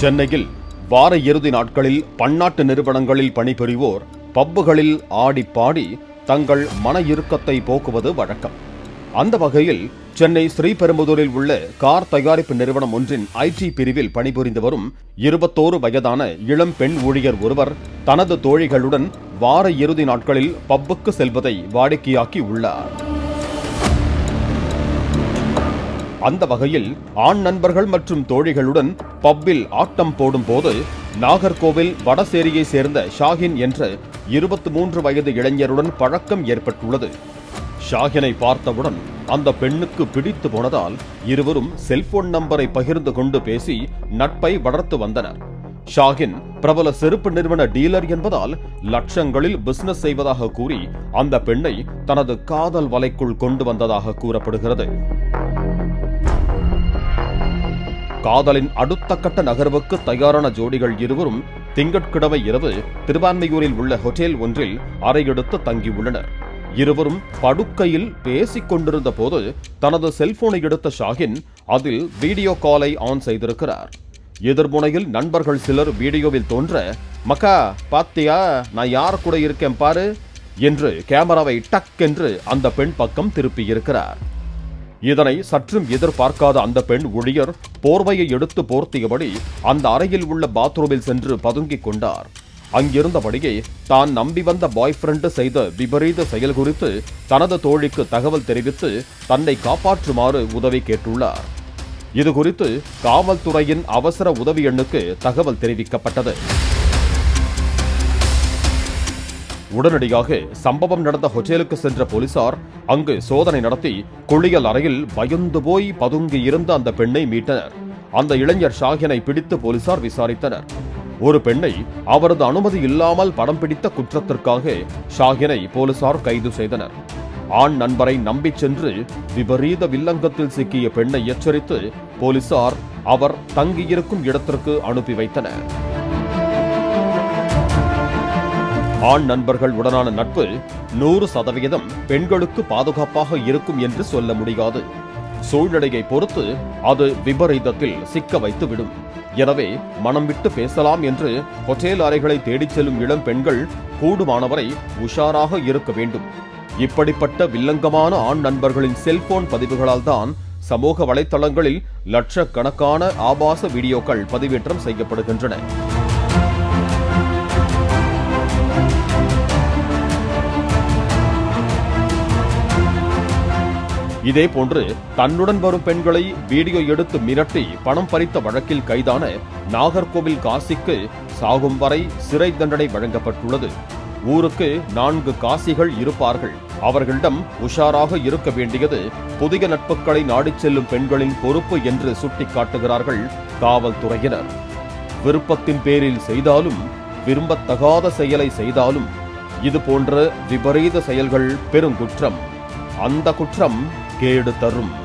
சென்னையில் வார இறுதி நாட்களில் பன்னாட்டு நிறுவனங்களில் பணிபுரிவோர் பப்புகளில் ஆடி பாடி தங்கள் மன இறுக்கத்தை போக்குவது வழக்கம். அந்த வகையில் சென்னை ஸ்ரீபெரும்புதூரில் உள்ள கார் தயாரிப்பு நிறுவனம் ஒன்றின் ஐடி பிரிவில் பணிபுரிந்து வரும் இருபத்தோரு வயதான இளம் பெண் ஊழியர் ஒருவர் தனது தோழிகளுடன் வார இறுதி நாட்களில் பப்புக்கு செல்வதை வாடிக்கையாக்கி உள்ளார். அந்த வகையில் ஆண் நண்பர்கள் மற்றும் தோழிகளுடன் பப்பில் ஆட்டம் போடும்போது நாகர்கோவில் வடசேரியை சேர்ந்த ஷாஹின் என்ற இருபத்தி மூன்று வயது இளைஞருடன் பழக்கம் ஏற்பட்டுள்ளது. ஷாஹினை பார்த்தவுடன் அந்த பெண்ணுக்கு பிடித்து போனதால் இருவரும் செல்போன் நம்பரை பகிர்ந்து கொண்டு பேசி நட்பை வளர்த்து வந்தனர். ஷாஹின் பிரபல செருப்பு நிறுவன டீலர் என்பதால் லட்சங்களில் பிசினஸ் செய்வதாக கூறி அந்த பெண்ணை தனது காதல் வலைக்குள் கொண்டு வந்ததாக கூறப்படுகிறது. காதலின் அடுத்த கட்ட நகர்வுக்கு தயாரான ஜோடிகள் இருவரும் திங்கட்கிழமை இரவு திருவான்மையூரில் உள்ள ஹோட்டல் ஒன்றில் அறையெடுத்து தங்கியுள்ளனர். இருவரும் படுக்கையில் பேசிக் கொண்டிருந்த போது தனது செல்போனை எடுத்த ஷாஹின் அதில் வீடியோ காலை ஆன் செய்திருக்கிறார். எதிர்முனையில் நண்பர்கள் சிலர் வீடியோவில் தோன்ற மக்கா பாத்தியா? நான் யார் கூட இருக்கேன் பாரு என்று கேமராவை டக் என்று அந்த பெண் பக்கம் திருப்பியிருக்கிறார். இதனை சற்றும் எதிர்பார்க்காத அந்த பெண் ஊழியர் போர்வையை எடுத்து போர்த்தியபடி அந்த அறையில் உள்ள பாத்ரூமில் சென்று பதுங்கிக் கொண்டார். அங்கிருந்தபடியே தான் நம்பி வந்த பாய் ஃப்ரெண்டு செய்த விபரீத செயல் குறித்து தனது தோழிக்கு தகவல் தெரிவித்து தன்னை காப்பாற்றுமாறு உதவி கேட்டுள்ளார். இது குறித்து காவல்துறையின் அவசர உதவி எண்ணுக்கு தகவல் தெரிவிக்கப்பட்டது. உடனடியாக சம்பவம் நடந்த ஹோட்டலுக்கு சென்ற போலீசார் அங்கு சோதனை நடத்தி குளியல் அறையில் பயந்து போய் பதுங்கி இருந்த அந்த பெண்ணை மீட்டனர். அந்த இளைஞர் ஷாஹினை பிடித்து போலீசார் விசாரித்தனர். ஒரு பெண்ணை அவரது அனுமதி இல்லாமல் படம் பிடித்த குற்றத்திற்காக ஷாஹினை போலீசார் கைது செய்தனர். ஆண் நண்பரை நம்பி சென்று விபரீத வில்லங்கத்தில் சிக்கிய பெண்ணை எச்சரித்து போலீசார் அவர் தங்கியிருக்கும் இடத்திற்கு அனுப்பி வைத்தனர். ஆண் நண்பர்கள் உடனான நட்பு நூறு சதவிகிதம் பெண்களுக்கு பாதுகாப்பாக இருக்கும் என்று சொல்ல முடியாது. சூழ்நிலையை பொறுத்து அது விபரீதத்தில் சிக்க வைத்துவிடும். எனவே மனம் விட்டு பேசலாம் என்று ஹோட்டல் அறைகளை தேடிச் செல்லும் இளம் பெண்கள் கூடுமானவரை உஷாராக இருக்க வேண்டும். இப்படிப்பட்ட வில்லங்கமான ஆண் நண்பர்களின் செல்போன் பதிவுகளால் தான் சமூக வலைத்தளங்களில் லட்சக்கணக்கான ஆபாச வீடியோக்கள் பதிவேற்றம் செய்யப்படுகின்றன. இதே போன்று தன்னுடன் வரும் பெண்களை வீடியோ எடுத்து மிரட்டி பணம் பறித்த வழக்கில் கைதான நாகர்கோவில் காசிக்கு சாகும் வரை சிறை தண்டனை வழங்கப்பட்டுள்ளது. ஊருக்கு நான்கு காசிகள் இருப்பார்கள். அவர்களிடம் உஷாராக இருக்க வேண்டியது புதிய நட்புகளை நாடிச் செல்லும் பெண்களின் பொறுப்பு என்று சுட்டிக்காட்டுகிறார்கள் காவல்துறையினர். விருப்பத்தின் பேரில் செய்தாலும் விரும்பத்தகாத செயலை செய்தாலும் இது போன்ற விபரீத செயல்கள் பெருங்குற்றம் அந்த குற்றம் கேடு தரும்.